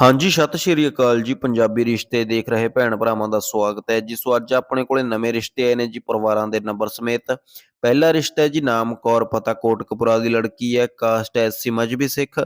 ਹਾਂਜੀ, ਸਤਿ ਸ਼੍ਰੀ ਅਕਾਲ ਜੀ। ਪੰਜਾਬੀ ਰਿਸ਼ਤੇ ਦੇਖ ਰਹੇ ਭੈਣ ਭਰਾਵਾਂ ਦਾ ਸਵਾਗਤ ਹੈ ਜੀ। ਸੋ ਅੱਜ ਆਪਣੇ ਕੋਲੇ ਨਵੇਂ ਰਿਸ਼ਤੇ ਆਏ ਨੇ ਜੀ ਪਰਿਵਾਰਾਂ ਦੇ ਨੰਬਰ ਸਮੇਤ। ਪਹਿਲਾ ਰਿਸ਼ਤਾ ਹੈ ਜੀ, ਨਾਮ ਕੌਰ ਪਤਾ ਕੋਟਕਪੁਰਾ ਦੀ ਲੜਕੀ ਹੈ। Caste SC Mazhabi Sikh.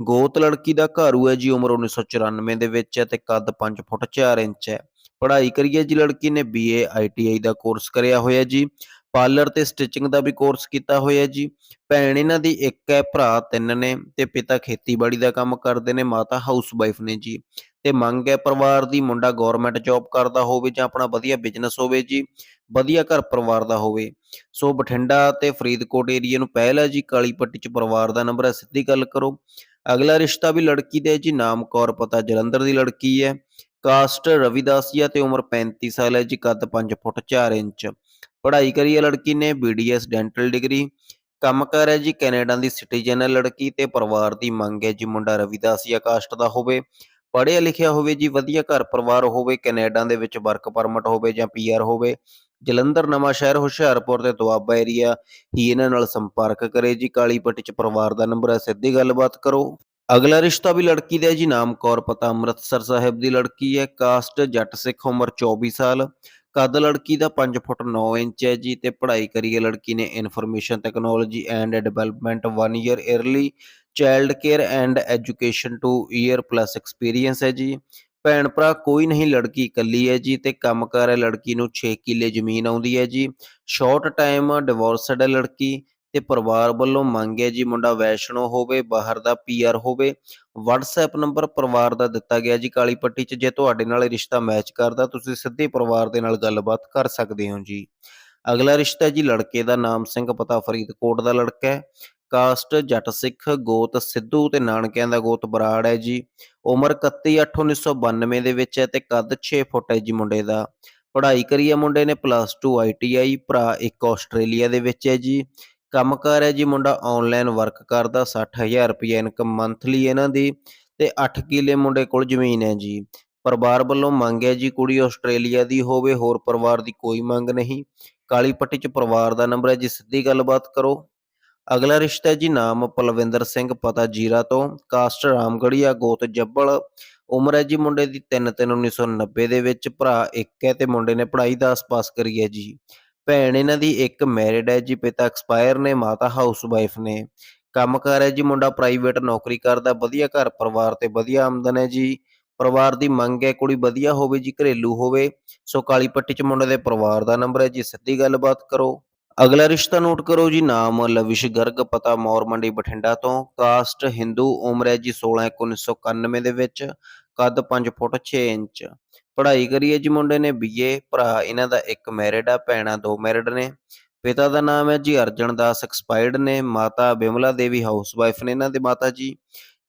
ਗੋਤ ਲੜਕੀ ਦਾ ਘਰੂ ਹੈ ਜੀ, ਉਮਰ 1994 ਦੇ ਵਿੱਚ ਹੈ ਤੇ ਕੱਦ 5 ਫੁੱਟ 4 ਇੰਚ ਹੈ। ਪੜ੍ਹਾਈ ਕਰੀ ਹੈ ਜੀ ਲੜਕੀ ਨੇ ਬੀਏ ਆਈਟੀਆਈ ਦਾ ਕੋਰਸ ਕਰਿਆ ਹੋਇਆ ਜੀ। ਪਾਰਲਰ ਤੇ ਸਟਿਚਿੰਗ ਦਾ ਵੀ ਕੋਰਸ ਕੀਤਾ ਹੋਇਆ ਜੀ। ਭੈਣ ਇਹਨਾਂ ਦੀ ਇੱਕ ਹੈ, ਭਰਾ ਤਿੰਨ ਨੇ ਤੇ ਪਿਤਾ ਖੇਤੀਬਾੜੀ ਦਾ ਕੰਮ ਕਰਦੇ ਨੇ, ਮਾਤਾ ਹਾਊਸ ਵਾਈਫ ਨੇ ਜੀ। ਤੇ ਮੰਗ ਹੈ ਪਰਿਵਾਰ ਦੀ ਮੁੰਡਾ ਗਵਰਨਮੈਂਟ ਜੌਬ ਕਰਦਾ ਹੋਵੇ ਜਾਂ ਆਪਣਾ ਵਧੀਆ ਬਿਜ਼ਨਸ ਹੋਵੇ ਜੀ, ਵਧੀਆ ਘਰ ਪਰਿਵਾਰ ਦਾ ਹੋਵੇ। ਸੋ ਬਠਿੰਡਾ ਤੇ ਫਰੀਦਕੋਟ ਏਰੀਆ ਨੂੰ ਪਹਿਲ ਹੈ ਜੀ, ਕਾਲੀ ਪੱਟੀ ਚ ਪਰਿਵਾਰ ਦਾ ਨੰਬਰ ਹੈ, ਸਿੱਧੀ ਗੱਲ ਕਰੋ। ਅਗਲਾ ਰਿਸ਼ਤਾ ਵੀ ਲੜਕੀ ਦਾ ਹੈ ਜੀ, ਨਾਮ ਕੌਰ, ਪਤਾ ਜਲੰਧਰ ਦੀ ਲੜਕੀ ਹੈ। ਕਾਸਟ ਰਵਿਦਾਸੀਆ ਤੇ ਉਮਰ 35 ਸਾਲ ਹੈ ਜੀ, ਕੱਦ 5 ਫੁੱਟ 4 ਇੰਚ। ਪੜ੍ਹਾਈ ਕਰੀ ਹੈ ਲੜਕੀ ਨੇ ਬੀਡੀਐਸ ਡੈਂਟਲ ਡਿਗਰੀ ਕੰਮ ਕਰ ਹੈ ਜੀ ਕੈਨੇਡਾ ਦੀ ਸਿਟੀਜ਼ਨ ਹੈ ਲੜਕੀ ਤੇ ਪਰਿਵਾਰ ਦੀ ਮੰਗ ਹੈ ਜੀ ਮੁੰਡਾ ਰਵਿਦਾਸੀਆ ਕਾਸਟ ਦਾ ਹੋਵੇ, ਪੜ੍ਹਿਆ ਲਿਖਿਆ ਹੋਵੇ ਜੀ ਵਧੀਆ ਘਰ ਪਰਿਵਾਰ ਹੋਵੇ, ਕੈਨੇਡਾ ਦੇ ਵਿੱਚ ਵਰਕ ਪਰਮਿਟ ਹੋਵੇ ਜਾਂ ਪੀਆਰ ਹੋਵੇ, ਜਲੰਧਰ ਨਵਾਂ ਸ਼ਹਿਰ ਹੁਸ਼ਿਆਰਪੁਰ ਤੇ ਦੁਆਬਾ ਏਰੀਆ ਹੀ ਇਹਨਾਂ ਨਾਲ ਸੰਪਰਕ ਕਰੇ ਜੀ, ਕਾਲੀ ਪੱਟੀ ਚ ਪਰਿਵਾਰ ਦਾ ਨੰਬਰ ਹੈ, ਸਿੱਧੀ ਗੱਲਬਾਤ ਕਰੋ। ਅਗਲਾ ਰਿਸ਼ਤਾ ਵੀ ਲੜਕੀ ਦਾ ਹੈ ਜੀ, ਨਾਮ ਕੌਰ ਪਤਾ, ਅੰਮ੍ਰਿਤਸਰ ਸਾਹਿਬ ਦੀ ਲੜਕੀ ਹੈ ਕਾਸਟ ਜੱਟ ਸਿੱਖ ਉਮਰ 24 ਸਾਲ ਕੱਦ ਲੜਕੀ ਦਾ 5 ਫੁੱਟ 9 ਇੰਚ ਹੈ ਜੀ ਤੇ ਪੜ੍ਹਾਈ ਕਰੀ ਹੈ ਲੜਕੀ ਨੇ information technology and development 1 year early child care and education 2 year plus experience ਹੈ ਜੀ। ਭੈਣ ਭਰਾ, ਕੋਈ ਨਹੀਂ, ਲੜਕੀ ਇਕੱਲੀ ਹੈ ਜੀ ਤੇ ਕੰਮਕਾਰ ਹੈ, ਲੜਕੀ ਨੂੰ 6 ਕਿੱਲੇ ਜ਼ਮੀਨ ਆਉਂਦੀ ਹੈ ਜੀ। ਸ਼ਾਰਟ ਟਾਈਮ ਡਿਵੋਰਸਡ ਹੈ ਲੜਕੀ। ਤੇ ਪਰਿਵਾਰ ਵੱਲੋਂ ਮੰਗ ਹੈ ਜੀ ਮੁੰਡਾ ਵੈਸ਼ਨੋ ਹੋਵੇ, ਬਾਹਰ ਦਾ ਪੀਆਰ ਹੋਵੇ। WhatsApp ਨੰਬਰ ਪਰਿਵਾਰ ਦਾ ਦਿੱਤਾ ਗਿਆ ਜੀ ਕਾਲੀ ਪੱਟੀ 'ਚ, ਜੇ ਤੁਹਾਡੇ ਨਾਲ ਰਿਸ਼ਤਾ ਮੈਚ ਕਰਦਾ, ਤੁਸੀਂ ਸਿੱਧੇ ਪਰਿਵਾਰ ਦੇ ਨਾਲ ਗੱਲਬਾਤ ਕਰ ਸਕਦੇ ਹੋ ਜੀ। ਅਗਲਾ ਰਿਸ਼ਤਾ ਜੀ ਲੜਕੇ ਦਾ ਨਾਮ ਸਿੰਘ ਪਤਾ ਫਰੀਦਕੋਟ ਦਾ ਲੜਕਾ ਹੈ। ਕਾਸਟ ਜੱਟ ਸਿੱਖ ਗੋਤ ਸਿੱਧੂ ਤੇ ਨਾਨਕਿਆਂ ਦਾ ਗੋਤ ਬਰਾੜ ਹੈ ਜੀ। ਉਮਰ 31/8/1992 ਦੇ ਵਿੱਚ ਹੈ ਤੇ ਕੱਦ 6 ਫੁੱਟ ਹੈ ਜੀ ਮੁੰਡੇ ਦਾ। ਪੜ੍ਹਾਈ ਕਰੀ ਹੈ ਮੁੰਡੇ ਨੇ ਪਲੱਸ 2 ਆਈਟੀਆਈ ਭਰਾ ਇੱਕ ਆਸਟ੍ਰੇਲੀਆ ਦੇ ਵਿੱਚ ਹੈ ਜੀ। ਕੰਮ ਕੰਮਕਾਰ ਹੈ ਜੀ ਮੁੰਡਾ ਆਨਲਾਈਨ ਵਰਕ ਕਰਦਾ 60000 ਰੁਪਏ ਇਨਕਮ ਮੰਥਲੀ ਇਹਨਾਂ ਦੀ ਤੇ 8 ਕਿੱਲੇ ਮੁੰਡੇ ਕੋਲ ਜ਼ਮੀਨ ਹੈ ਜੀ। ਪਰਿਵਾਰ ਵੱਲੋਂ ਮੰਗ ਹੈ ਜੀ ਕੁੜੀ ਆਸਟ੍ਰੇਲੀਆ ਦੀ ਹੋਵੇ, ਹੋਰ ਪਰਿਵਾਰ ਦੀ ਕੋਈ ਮੰਗ ਨਹੀਂ। ਕਾਲੀ ਪੱਟੀ 'ਚ ਪਰਿਵਾਰ ਦਾ ਨੰਬਰ ਹੈ ਜੀ, ਸਿੱਧੀ ਗੱਲਬਾਤ ਕਰੋ। ਅਗਲਾ ਰਿਸ਼ਤਾ ਜੀ ਨਾਮ ਪਲਵਿੰਦਰ ਸਿੰਘ, ਪਤਾ ਜੀਰਾ ਤੋਂ। ਕਾਸਟ ਰਾਮਗੜੀਆ, ਗੋਤ ਜੱਬਲ। ਉਮਰ ਹੈ ਜੀ ਮੁੰਡੇ ਦੀ 3/3/1990 ਦੇ ਵਿੱਚ, ਭਰਾ ਇੱਕ ਹੈ ਤੇ ਮੁੰਡੇ ਨੇ ਪੜ੍ਹਾਈ 10 ਪਾਸ ਕਰੀ ਹੈ ਜੀ। ਭੈਣ ਇਹਨਾਂ ਦੀ ਇੱਕ ਮੈਰਿਡ ਹੈ ਜੀ, ਪਿਤਾ ਐਕਸਪਾਇਰ ਨੇ, ਮਾਤਾ ਹਾਊਸ ਵਾਈਫ ਨੇ ਕੰਮਕਾਰ ਹੈ ਜੀ, ਮੁੰਡਾ ਪ੍ਰਾਈਵੇਟ ਨੌਕਰੀ ਕਰਦਾ, ਵਧੀਆ ਘਰ ਪਰਿਵਾਰ ਤੇ ਵਧੀਆ ਆਮਦਨ ਹੈ ਜੀ। ਪਰਿਵਾਰ ਦੀ ਮੰਗ ਹੈ, ਕੁੜੀ ਵਧੀਆ ਹੋਵੇ ਜੀ, ਘਰੇਲੂ ਹੋਵੇ। ਸੋ ਕਾਲੀ ਪੱਟੀ ਚ ਮੁੰਡੇ ਦੇ ਪਰਿਵਾਰ ਦਾ ਨੰਬਰ ਹੈ ਜੀ, ਸਿੱਧੀ ਗੱਲਬਾਤ ਕਰੋ। ਅਗਲਾ ਰਿਸ਼ਤਾ ਨੋਟ ਕਰੋ ਜੀ, ਨਾਮ ਲਵਿਸ਼ ਗਰਗ, ਪਤਾ ਮੌਰ ਮੰਡੀ ਬਠਿੰਡਾ ਤੋਂ। ਕਾਸਟ ਹਿੰਦੂ ਉਮਰ ਹੈ ਜੀ 16 1991 ਦੇ ਵਿੱਚ। ਕੱਦ 5 ਫੁੱਟ 6 ਇੰਚ। ਪੜ੍ਹਾਈ ਕਰੀ ਹੈ ਜੀ ਮੁੰਡੇ ਨੇ ਬੀਏ ਭਰਾ ਇਹਨਾਂ ਦਾ ਇੱਕ ਮੈਰਿਡ ਆ, ਭੈਣਾਂ ਦੋ ਮੈਰਿਡ ਨੇ। ਪਿਤਾ ਦਾ ਨਾਮ ਹੈ ਜੀ ਅਰਜਨ ਦਾਸ ਐਕਸਪਾਇਰਡ ਨੇ। ਮਾਤਾ ਬਿਮਲਾ ਦੇਵੀ ਹਾਊਸਵਾਈਫ ਨੇ ਇਹਨਾਂ ਦੇ ਮਾਤਾ ਜੀ।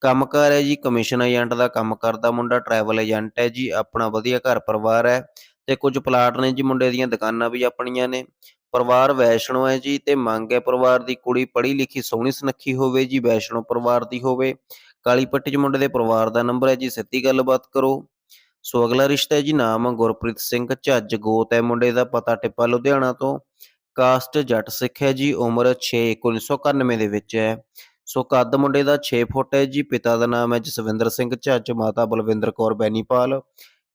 ਕੰਮਕਾਰ ਹੈ ਜੀ ਕਮਿਸ਼ਨ ਏਜੰਟ ਦਾ, ਕੰਮ ਕਰਦਾ ਮੁੰਡਾ ਟਰੈਵਲ ਏਜੰਟ ਹੈ ਜੀ, ਆਪਣਾ ਵਧੀਆ ਘਰ ਪਰਿਵਾਰ ਹੈ। ਤੇ ਕੁਝ ਪਲਾਟ ਨੇ ਜੀ ਮੁੰਡੇ ਦੀਆਂ, ਦੁਕਾਨਾਂ ਵੀ ਆਪਣੀਆਂ ਨੇ। ਪਰਿਵਾਰ ਵੈਸ਼ਨੋ ਹੈ ਜੀ ਤੇ ਮੰਗ ਹੈ ਪਰਿਵਾਰ ਦੀ ਕੁੜੀ ਪੜ੍ਹੀ ਲਿਖੀ ਸੋਹਣੀ ਸੁਨੱਖੀ ਹੋਵੇ ਜੀ ਵੈਸ਼ਨੋ ਪਰਿਵਾਰ ਦੀ ਹੋਵੇ। ਕਾਲੀ ਪੱਟੀ ਚ ਮੁੰਡੇ ਦੇ ਪਰਿਵਾਰ ਦਾ ਨੰਬਰ ਹੈ ਜੀ, ਸਿੱਧੀ ਗੱਲਬਾਤ ਕਰੋ। ਸੋ ਅਗਲਾ ਰਿਸ਼ਤਾ ਹੈ ਜੀ, ਨਾਮ ਗੁਰਪ੍ਰੀਤ ਸਿੰਘ, ਝੱਜ ਗੋਤ ਹੈ ਮੁੰਡੇ ਦਾ, ਪਤਾ ਟਿੱਪਾ ਲੁਧਿਆਣਾ ਤੋਂ। ਕਾਸਟ ਜੱਟ ਸਿੱਖ ਹੈ ਜੀ, ਉਮਰ 6 1991 ਦੇ ਵਿੱਚ ਹੈ। ਸੋ ਕੱਦ ਮੁੰਡੇ ਦਾ 6 ਫੁੱਟ ਹੈ ਜੀ, ਪਿਤਾ ਦਾ ਨਾਮ ਹੈ ਜਸਵਿੰਦਰ ਸਿੰਘ, ਝੱਜ ਮਾਤਾ ਬਲਵਿੰਦਰ ਕੌਰ ਬੈਨੀਪਾਲ।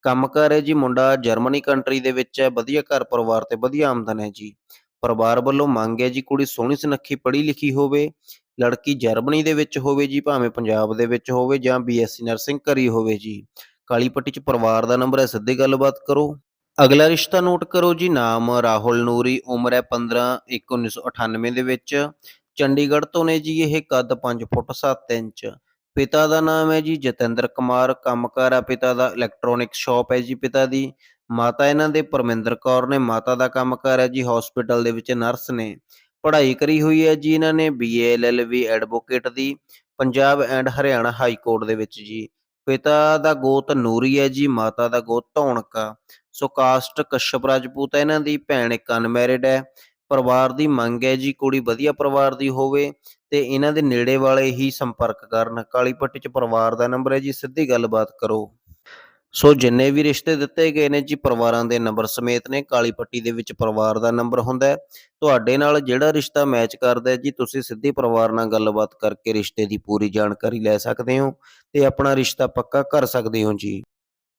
ਕੰਮ ਕੰਮਕਾਰ ਹੈ ਜੀ, ਮੁੰਡਾ ਜਰਮਨੀ ਕੰਟਰੀ ਦੇ ਵਿੱਚ ਹੈ, ਵਧੀਆ ਘਰ ਪਰਿਵਾਰ ਤੇ ਵਧੀਆ ਆਮਦਨ ਹੈ ਜੀ। ਪਰਿਵਾਰ ਵੱਲੋਂ ਮੰਗ ਹੈ ਜੀ, ਕੁੜੀ ਸੋਹਣੀ ਸੁਨੱਖੀ ਪੜ੍ਹੀ ਲਿਖੀ ਹੋਵੇ, ਲੜਕੀ ਜਰਮਨੀ ਦੇ ਵਿੱਚ ਹੋਵੇ ਜੀ, ਭਾਵੇਂ ਪੰਜਾਬ ਦੇ ਵਿੱਚ ਹੋਵੇ ਜਾਂ ਬੀਐਸਸੀ ਨਰਸਿੰਗ ਕਰੀ ਹੋਵੇ ਜੀ। ਕਾਲੀ ਪੱਟੀ ਚ ਪਰਿਵਾਰ ਦਾ ਨੰਬਰ ਹੈ, ਸਿੱਧੀ ਗੱਲਬਾਤ ਕਰੋ। ਅਗਲਾ ਰਿਸ਼ਤਾ ਨੋਟ ਕਰੋ ਜੀ, ਨਾਮ ਰਾਹੁਲ ਨੂਰੀ, ਉਮਰ ਹੈ 15 1 1998 ਦੇ ਵਿੱਚ। ਚੰਡੀਗੜ੍ਹ ਤੋਂ ਨੇ ਜੀ, ਇਹ ਕੱਦ 5 ਫੁੱਟ 7 ਇੰਚ। ਪਿਤਾ ਦਾ ਨਾਮ ਹੈ ਜੀ ਜਤਿੰਦਰ ਕੁਮਾਰ, ਕੰਮਕਾਰ ਆ ਪਿਤਾ ਦਾ ਇਲੈਕਟ੍ਰੋਨਿਕ ਸ਼ਾਪ ਹੈ ਜੀ ਪਿਤਾ ਦੀ। ਮਾਤਾ ਇਹਨਾਂ ਦੇ ਪਰਮਿੰਦਰ ਕੌਰ ਨੇ, ਮਾਤਾ ਦਾ ਕੰਮਕਾਰ ਹੈ ਜੀ ਹਸਪੀਟਲ ਦੇ ਵਿੱਚ ਨਰਸ ਨੇ। ਪੜ੍ਹਾਈ ਕਰੀ ਹੋਈ ਹੈ ਜੀ ਇਹਨਾਂ ਨੇ BA LLB advocate the, Punjab and Haryana high court ਦੇ ਵਿੱਚ ਜੀ। ਪਿਤਾ ਦਾ ਗੋਤ ਨੂਰੀ ਹੈ ਜੀ, ਮਾਤਾ ਦਾ ਗੋਤ ਧੌਣਕਾ। ਸੋ ਕਾਸਟ ਕਸ਼ਪ ਰਾਜਪੂਤ ਹੈ ਇਹਨਾਂ ਦੀ, ਭੈਣ ਇੱਕ ਅਨਮੈਰਿਡ ਹੈ। ਪਰਿਵਾਰ ਦੀ ਮੰਗ ਹੈ ਜੀ, ਕੁੜੀ ਵਧੀਆ ਪਰਿਵਾਰ ਦੀ ਹੋਵੇ ਤੇ ਇਹਨਾਂ ਦੇ ਨੇੜੇ ਵਾਲੇ ਹੀ ਸੰਪਰਕ ਕਰਨ। ਕਾਲੀ ਪੱਟੀ ਚ ਪਰਿਵਾਰ ਦਾ ਨੰਬਰ ਹੈ ਜੀ, ਸਿੱਧੀ ਗੱਲਬਾਤ ਕਰੋ। ਸੋ ਜਿੰਨੇ ਵੀ ਰਿਸ਼ਤੇ ਦਿੱਤੇ ਗਏ ਨੇ ਜੀ, ਪਰਿਵਾਰਾਂ ਦੇ ਨੰਬਰ ਸਮੇਤ ਨੇ, ਕਾਲੀ ਪੱਟੀ ਦੇ ਵਿੱਚ ਪਰਿਵਾਰ ਦਾ ਨੰਬਰ ਹੁੰਦਾ ਹੈ। ਤੁਹਾਡੇ ਨਾਲ ਜਿਹੜਾ ਰਿਸ਼ਤਾ ਮੈਚ ਕਰਦਾ ਹੈ ਜੀ, ਤੁਸੀਂ ਸਿੱਧੇ ਪਰਿਵਾਰ ਨਾਲ ਗੱਲਬਾਤ ਕਰਕੇ ਰਿਸ਼ਤੇ ਦੀ ਪੂਰੀ ਜਾਣਕਾਰੀ ਲੈ ਸਕਦੇ ਹੋ ਤੇ ਆਪਣਾ ਰਿਸ਼ਤਾ ਪੱਕਾ ਕਰ ਸਕਦੇ ਹੋ ਜੀ।